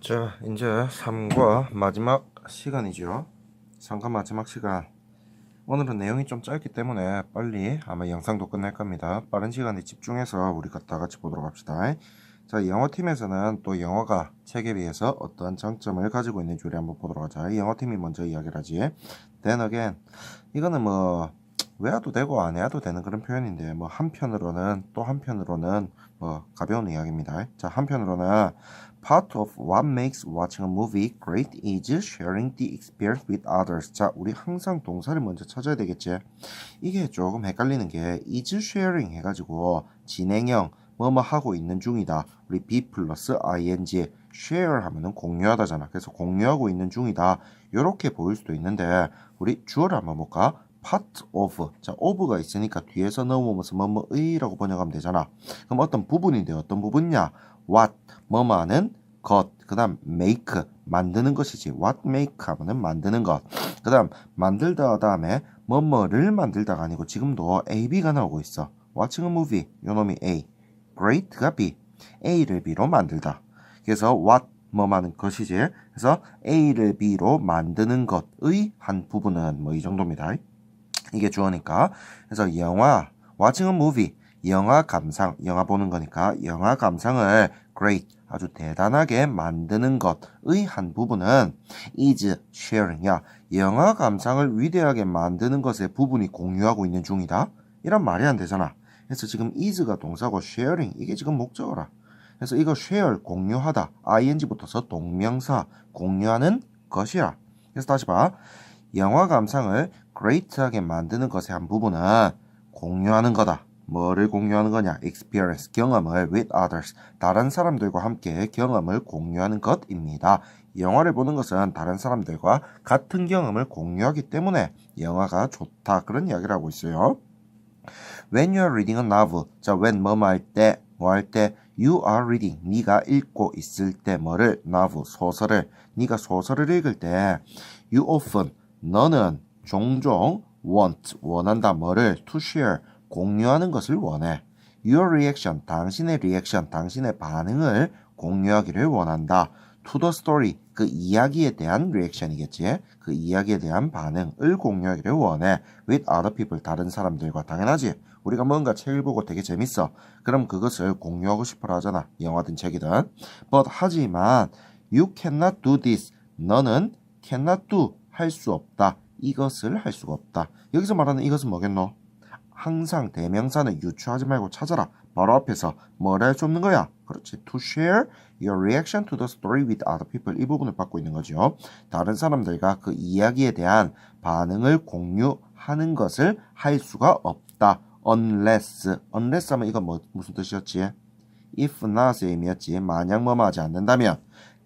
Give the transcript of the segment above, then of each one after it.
자, 이제 3과 마지막 시간이죠. 3과 마지막 시간. 오늘은 내용이 좀 짧기 때문에 빨리 아마 영상도 끝날 겁니다. 빠른 시간에 집중해서 우리가 다 같이 보도록 합시다. 자, 영어팀에서는 또 영어가 책에 비해서 어떤 장점을 가지고 있는지 우리 한번 보도록 하자. 영어팀이 먼저 이야기를 하지. Then again. 이거는 뭐 외워도 되고 안 외워도 되는 그런 표현인데 뭐 한편으로는 또 한편으로는 뭐 가벼운 이야기입니다. 자, 한편으로는 Part of what makes watching a movie great is sharing the experience with others. 자, 우리 항상 동사를 먼저 찾아야 되겠지. 이게 조금 헷갈리는 게 is sharing 해가지고 진행형 뭐뭐 하고 있는 중이다. 우리 be 플러스 ing share 하면은 공유하다잖아. 그래서 공유하고 있는 중이다. 이렇게 보일 수도 있는데 우리 주어를 한번 볼까? Part of. 자, of가 있으니까 뒤에서 넘어오면서 뭐뭐의라고 번역하면 되잖아. 그럼 어떤 부분인데 어떤 부분이냐? what 뭐뭐하는 것. 그다음 make 만드는 것이지. what make 하면은 만드는 것. 그다음 만들다 다음에 뭐뭐를 만들다가 아니고 지금도 A, B가 나오고 있어. watching a movie 요놈이 A. great가 B. A를 B로 만들다. 그래서 what 뭐하는 것이지. 그래서 A를 B로 만드는 것의 한 부분은 뭐 이 정도입니다. 이게 주어니까. 그래서 영화 watching a movie 영화 감상, 영화 보는 거니까 영화 감상을 great, 아주 대단하게 만드는 것의 한 부분은 is sharing이야. 영화 감상을 위대하게 만드는 것의 부분이 공유하고 있는 중이다. 이런 말이 안 되잖아. 그래서 지금 is가 동사고 sharing 이게 지금 목적어라. 그래서 이거 share 공유하다 ing 붙어서 동명사 공유하는 것이야. 그래서 다시 봐. 영화 감상을 great하게 만드는 것의 한 부분은 공유하는 거다. 뭐를 공유하는 거냐? experience, 경험을 with others, 다른 사람들과 함께 경험을 공유하는 것입니다. 영화를 보는 것은 다른 사람들과 같은 경험을 공유하기 때문에 영화가 좋다. 그런 이야기를 하고 있어요. When you are reading a novel, 자, when 뭐뭐 할 때, 뭐 할 때, you are reading, 네가 읽고 있을 때 뭐를, novel, 소설을, 네가 소설을 읽을 때, you often, 너는 종종 want, 원한다 뭐를, to share, 공유하는 것을 원해. Your reaction, 당신의 리액션, 당신의 반응을 공유하기를 원한다. To the story, 그 이야기에 대한 리액션이겠지. 그 이야기에 대한 반응을 공유하기를 원해. With other people, 다른 사람들과 당연하지. 우리가 뭔가 책을 보고 되게 재밌어. 그럼 그것을 공유하고 싶어 하잖아. 영화든 책이든. But 하지만 you cannot do this. 너는 cannot do 할 수 없다. 이것을 할 수가 없다. 여기서 말하는 이것은 뭐겠노? 항상 대명사는 유추하지 말고 찾아라. 바로 앞에서 뭘할수 없는 거야? 그렇지. To share your reaction to the story with other people. 이 부분을 받고 있는 거죠. 다른 사람들과 그 이야기에 대한 반응을 공유하는 것을 할 수가 없다. unless. unless 하면 이건 뭐, 무슨 뜻이었지? if not의 의미였지. 만약 뭐뭐 하지 않는다면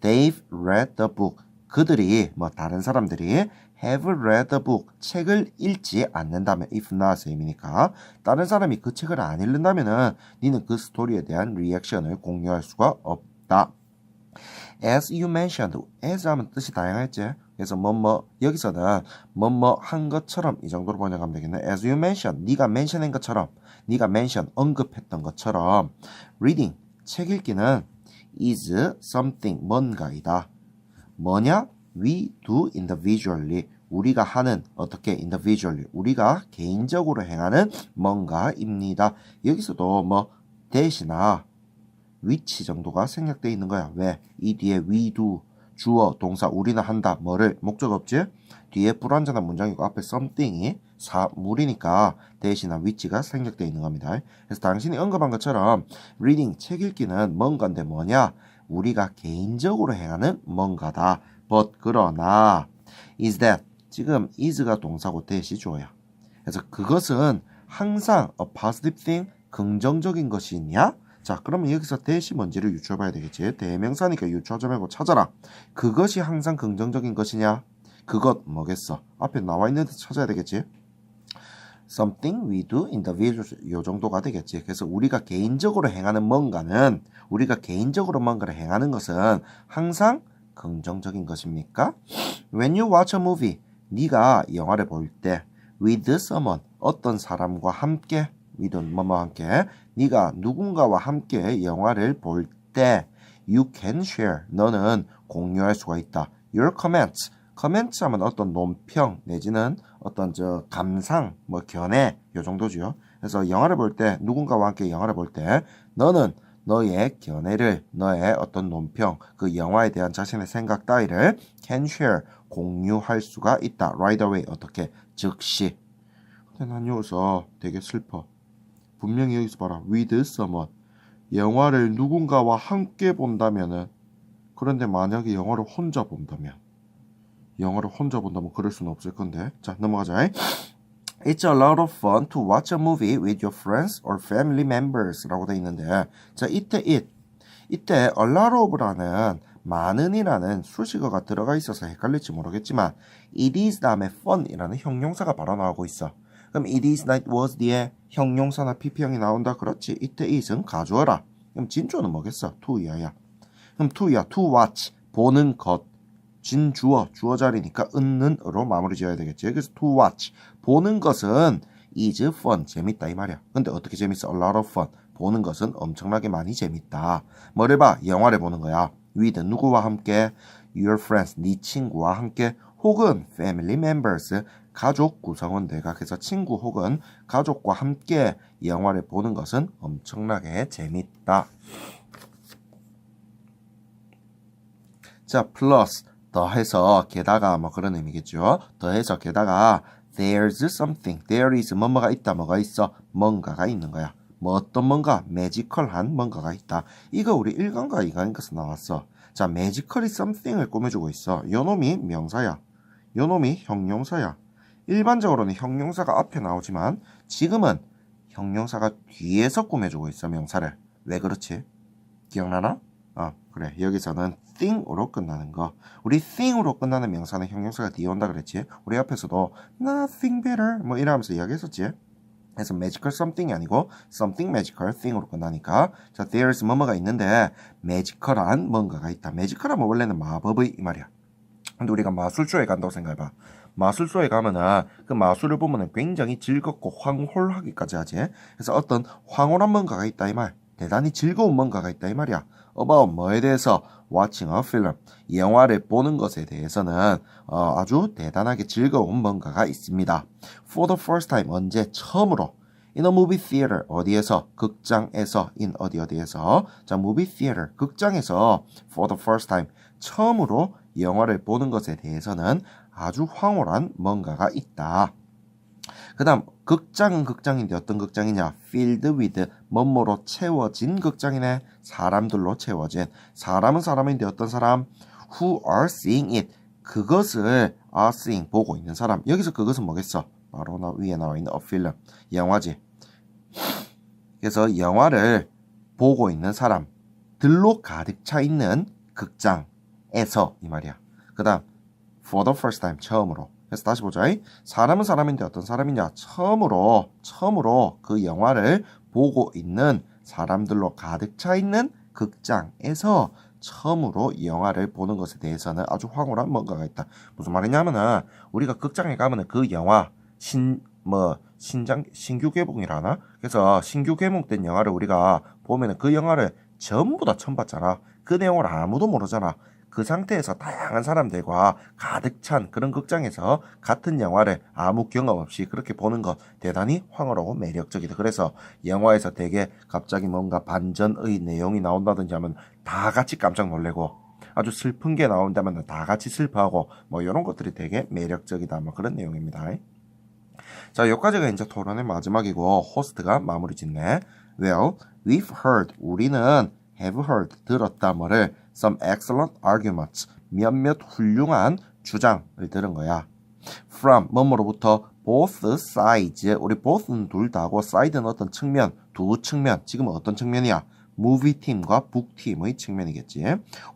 they've read the book. 그들이 뭐 다른 사람들이 have read the book 책을 읽지 않는다면 if not의 의미니까 다른 사람이 그 책을 안 읽는다면은 니는 그 스토리에 대한 리액션을 공유할 수가 없다. As you mentioned, as 하면 뜻이 다양했지. 그래서 뭐뭐 여기서는 뭐뭐 한 것처럼 이 정도로 번역하면 되겠네. As you mentioned, 네가 mention한 것처럼, 네가 mention 언급했던 것처럼, reading 책 읽기는 is something 뭔가이다. 뭐냐? We do individually. 우리가 하는 어떻게 individually 우리가 개인적으로 행하는 뭔가입니다. 여기서도 뭐 대시나 위치 정도가 생략되어 있는 거야. 왜? 이 뒤에 we do 주어 동사 우리는 한다 뭐를 목적 없지? 뒤에 불완전한 문장이고 앞에 something이 사물이니까 대신나 위치가 생략되어 있는 겁니다. 그래서 당신이 언급한 것처럼 reading 책 읽기는 뭔가인데 뭐냐? 우리가 개인적으로 행하는 뭔가다. But 그러나 is that 지금 is가 동사고 대시 주어야. 그래서 그것은 항상 a positive thing 긍정적인 것이냐? 자, 그러면 여기서 대시 뭔지를 유추해봐야 되겠지. 대명사니까 유추하지 말고 찾아라. 그것이 항상 긍정적인 것이냐? 그것 뭐겠어? 앞에 나와 있는 데 찾아야 되겠지. something we do individual 요 정도가 되겠지. 그래서 우리가 개인적으로 행하는 뭔가는 우리가 개인적으로 뭔가를 행하는 것은 항상 긍정적인 것입니까? When you watch a movie, 네가 영화를 볼 때 with someone 어떤 사람과 함께 with 뭐뭐 함께 네가 누군가와 함께 영화를 볼 때 you can share 너는 공유할 수가 있다. Your comments. comments 하면 어떤 논평 내지는 어떤 저 감상, 뭐 견해 요 정도죠. 그래서 영화를 볼 때 누군가와 함께 영화를 볼 때 너는 너의 견해를 너의 어떤 논평 그 영화에 대한 자신의 생각 따위를 can share 공유할 수가 있다. right away 어떻게 즉시. 근데 난 여기서 되게 슬퍼. 분명히 여기서 봐라. with someone. 영화를 누군가와 함께 본다면은 그런데 만약에 영화를 혼자 본다면 영화를 혼자 본다면 그럴 수는 없을 건데 자 넘어가자 It's a lot of fun to watch a movie with your friends or family members 라고 돼 있는데 자 이때 it 이때 a lot of라는 많은이라는 수식어가 들어가 있어서 헷갈릴지 모르겠지만 it is 다음에 fun이라는 형용사가 바로 나오고 있어 그럼 it is not was 뒤에 형용사나 pp형이 나온다 그렇지 이때 it은 가져와라 그럼 진주어는 뭐겠어 to야야 그럼 to야 to watch 보는 것 진 주어 주어 자리니까 은는으로 마무리 지어야 되겠지. 그래서 to watch. 보는 것은 is fun. 재밌다 이 말이야. 근데 어떻게 재밌어? A lot of fun. 보는 것은 엄청나게 많이 재밌다. 뭐를 봐? 영화를 보는 거야. with 누구와 함께? your friends 네 친구와 함께? 혹은 family members 가족 구성원들과 그래서 친구 혹은 가족과 함께 영화를 보는 것은 엄청나게 재밌다. 자, 플러스 더해서 게다가 뭐 그런 의미겠죠. 더해서 게다가 there's something, there is 뭐뭐가 있다, 뭐가 있어, 뭔가가 있는 거야. 뭐 어떤 뭔가 매지컬한 뭔가가 있다. 이거 우리 1강과 2강에서 나왔어. 자, 매지컬이 something을 꾸며주고 있어. 요 놈이 명사야. 요 놈이 형용사야. 일반적으로는 형용사가 앞에 나오지만 지금은 형용사가 뒤에서 꾸며주고 있어 명사를. 왜 그렇지? 기억나나? 어, 그래. 여기서는 thing으로 끝나는 거. 우리 thing으로 끝나는 명사는 형용사가 뒤에 온다 그랬지? 우리 앞에서도 nothing better 뭐 이러면서 이야기했었지? 그래서 magical something이 아니고 something magical thing으로 끝나니까 자 there's 뭐뭐가 있는데 magical한 뭔가가 있다. magical하면 원래는 마법의 이 말이야. 근데 우리가 마술쇼에 간다고 생각해봐. 마술쇼에 가면은 그 마술을 보면은 굉장히 즐겁고 황홀하기까지 하지. 그래서 어떤 황홀한 뭔가가 있다 이 말. 대단히 즐거운 뭔가가 있다 이 말이야. About 뭐에 대해서 watching a film 영화를 보는 것에 대해서는 어, 아주 대단하게 즐거운 뭔가가 있습니다. For the first time 언제 처음으로? In a movie theater 어디에서? 극장에서. In 어디 어디에서? 자 movie theater 극장에서. For the first time 처음으로 영화를 보는 것에 대해서는 아주 황홀한 뭔가가 있다. 그 다음 극장은 극장인데 어떤 극장이냐? Filled with 뭐뭐로 채워진 극장이네. 사람들로 채워진. 사람은 사람인데 어떤 사람? Who are seeing it? 그것을 are seeing 보고 있는 사람. 여기서 그것은 뭐겠어? 바로 나 위에 나와 있는 a film. 영화지. 그래서 영화를 보고 있는 사람들로 가득 차 있는 극장에서 이 말이야. 그 다음 for the first time 처음으로 그래서 다시 보자. 사람은 사람인데 어떤 사람이냐? 처음으로 처음으로 그 영화를 보고 있는 사람들로 가득 차 있는 극장에서 처음으로 영화를 보는 것에 대해서는 아주 황홀한 뭔가가 있다. 무슨 말이냐면은 우리가 극장에 가면은 그 영화 신 뭐 신장 신규 개봉이라나? 그래서 신규 개봉된 영화를 우리가 보면은 그 영화를 전부 다 처음 봤잖아. 그 내용을 아무도 모르잖아. 그 상태에서 다양한 사람들과 가득 찬 그런 극장에서 같은 영화를 아무 경험 없이 그렇게 보는 것 대단히 황홀하고 매력적이다. 그래서 영화에서 되게 갑자기 뭔가 반전의 내용이 나온다든지 하면 다 같이 깜짝 놀래고 아주 슬픈 게 나온다면 다 같이 슬퍼하고 뭐 이런 것들이 되게 매력적이다. 뭐 그런 내용입니다. 자, 여기까지가 이제 토론의 마지막이고 호스트가 마무리 짓네. Well, we've heard. 우리는 have heard. 들었다. 뭐를 some excellent arguments. 몇몇 훌륭한 주장을 들은 거야. from 뭐뭐로부터 both sides. 우리 both는 둘 다고 side는 어떤 측면, 두 측면. 지금은 어떤 측면이야? 무비 팀과 북 팀의 측면이겠지.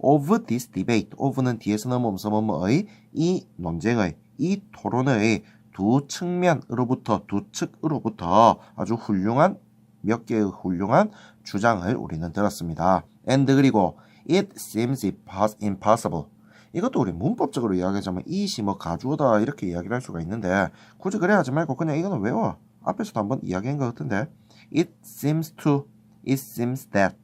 of this debate. of는 뒤에서 넘어오면서 뭐뭐의 이 논쟁의 이 토론의 두 측면으로부터 두 측으로부터 아주 훌륭한 몇 개의 훌륭한 주장을 우리는 들었습니다. and 그리고 it seems impossible. 이것도 우리 문법적으로 이야기하자면 it이 뭐 가주어다 이렇게 이야기를 할 수가 있는데 굳이 그래 하지 말고 그냥 이거는 외워. 앞에서도 한번 이야기한 것 같은데 it seems to, it seems that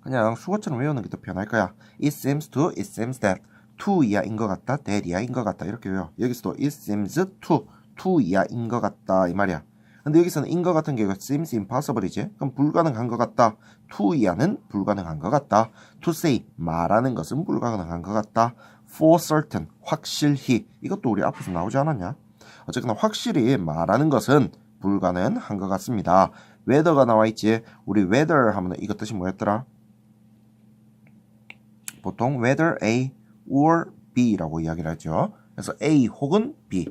그냥 수거처럼 외우는 게 더 편할 거야. It seems to, it seems that. to 이하인 것 같다, that 이하인 것 같다 이렇게 외워. 여기서도 it seems to, to 이하인 것 같다 이 말이야. 근데 여기서는 인것 같은 경우가 seems impossible이지. 그럼 불가능한 것 같다. to 이하는 불가능한 것 같다. to say 말하는 것은 불가능한 것 같다. for certain 확실히 이것도 우리 앞에서 나오지 않았냐? 어쨌거나 확실히 말하는 것은 불가능한 것 같습니다. whether가 나와 있지. 우리 whether 하면 이것 뜻이 뭐였더라? 보통 whether A or B라고 이야기를 하죠. 그래서 A 혹은 B.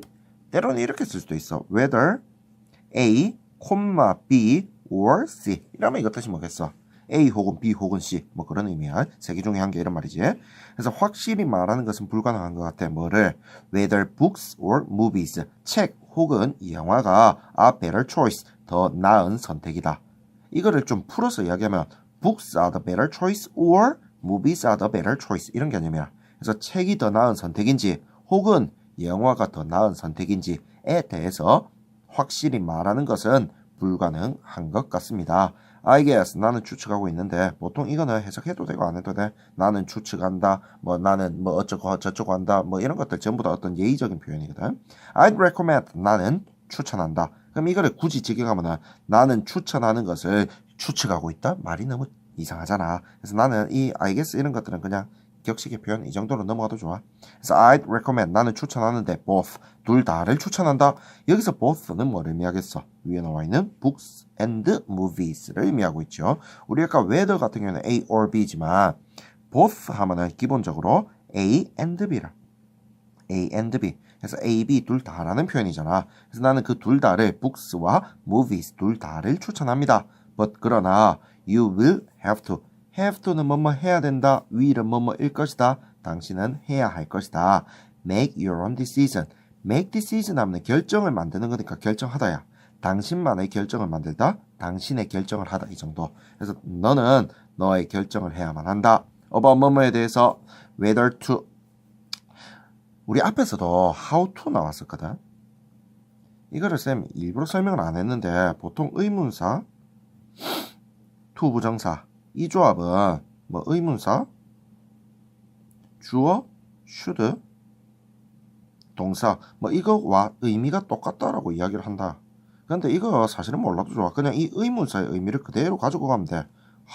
때로는 이렇게 쓸 수도 있어. whether A, B or C. 이러면 이것 뜻이 뭐겠어? A 혹은 B 혹은 C 뭐 그런 의미야. 세개 중에 한 개 이런 말이지. 그래서 확실히 말하는 것은 불가능한 것 같아. 뭐를? Whether books or movies. 책 혹은 이 영화가 a better choice. 더 나은 선택이다. 이거를 좀 풀어서 이야기하면 books are the better choice or movies are the better choice 이런 개념이야. 그래서 책이 더 나은 선택인지 혹은 영화가 더 나은 선택인지에 대해서 확실히 말하는 것은 불가능한 것 같습니다. I guess 나는 추측하고 있는데 보통 이거는 해석해도 되고 안 해도 돼. 나는 추측한다. 뭐 나는 뭐 어쩌고 저쩌고 한다. 뭐 이런 것들 전부 다 어떤 예의적인 표현이거든. I'd recommend 나는 추천한다. 그럼 이거를 굳이 직역하면은 나는 추천하는 것을 추측하고 있다. 말이 너무 이상하잖아. 그래서 나는 이 I guess 이런 것들은 그냥 격식의 표현 이 정도로 넘어가도 좋아. 그래서 I'd recommend 나는 추천하는데 both 둘 다를 추천한다. 여기서 both는 뭐를 의미하겠어? 위에 나와 있는 books and movies를 의미하고 있죠. 우리 아까 whether 같은 경우는 A or B지만 both 하면은 기본적으로 A and B라. A and B. 그래서 A, B 둘 다라는 표현이잖아. 그래서 나는 그 둘 다를 books와 movies 둘 다를 추천합니다. But 그러나 you will have to have to는 뭐뭐 해야 된다. will은 뭐뭐일 것이다. 당신은 해야 할 것이다. make your own decision. make decision 하면 결정을 만드는 거니까 결정하다야. 당신만의 결정을 만들다. 당신의 결정을 하다 이 정도. 그래서 너는 너의 결정을 해야만 한다. about 뭐뭐에 대해서 whether to 우리 앞에서도 how to 나왔었거든. 이거를 쌤 일부러 설명을 안 했는데 보통 의문사 to 부정사 이 조합은 뭐 의문사 주어 should 동사 뭐 이거와 의미가 똑같다라고 이야기를 한다. 근데 이거 사실은 몰라도 좋아. 그냥 이 의문사의 의미를 그대로 가지고 가면 돼.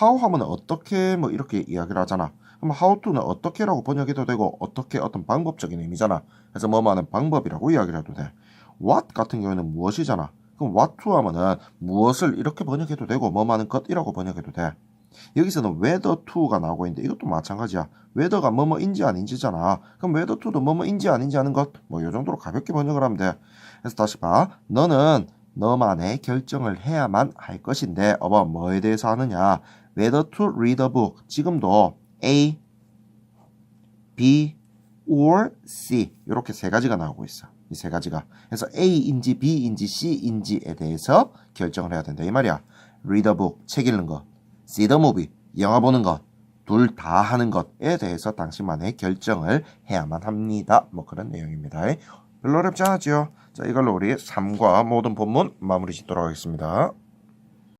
how 하면 어떻게 뭐 이렇게 이야기를 하잖아. 그럼 how to는 어떻게라고 번역해도 되고 어떻게 어떤 방법적인 의미잖아. 그래서 뭐뭐 하는 방법이라고 이야기를 해도 돼. what 같은 경우에는 무엇이잖아. 그럼 what to 하면은 무엇을 이렇게 번역해도 되고 뭐뭐 하는 것이라고 번역해도 돼. 여기서는 whether to가 나오고 있는데 이것도 마찬가지야. whether가 뭐뭐인지 아닌지잖아. 그럼 whether to도 뭐뭐인지 아닌지 하는 것뭐이 정도로 가볍게 번역을 하면 돼. 그래서 다시 봐. 너는 너만의 결정을 해야만 할 것인데 어머 뭐에 대해서 하느냐. whether to read a book. 지금도 A, B, or C 이렇게 세 가지가 나오고 있어. 이 세 가지가. 그래서 A인지 B인지 C인지에 대해서 결정을 해야 된다. 이 말이야. read a book. 책 읽는 거. The movie. 영화 보는 것. 둘 다 하는 것에 대해서 당신만의 결정을 해야만 합니다. 뭐 그런 내용입니다. 별로 어렵지 않았지요? 자, 이걸로 우리 3과 모든 본문 마무리 짓도록 하겠습니다.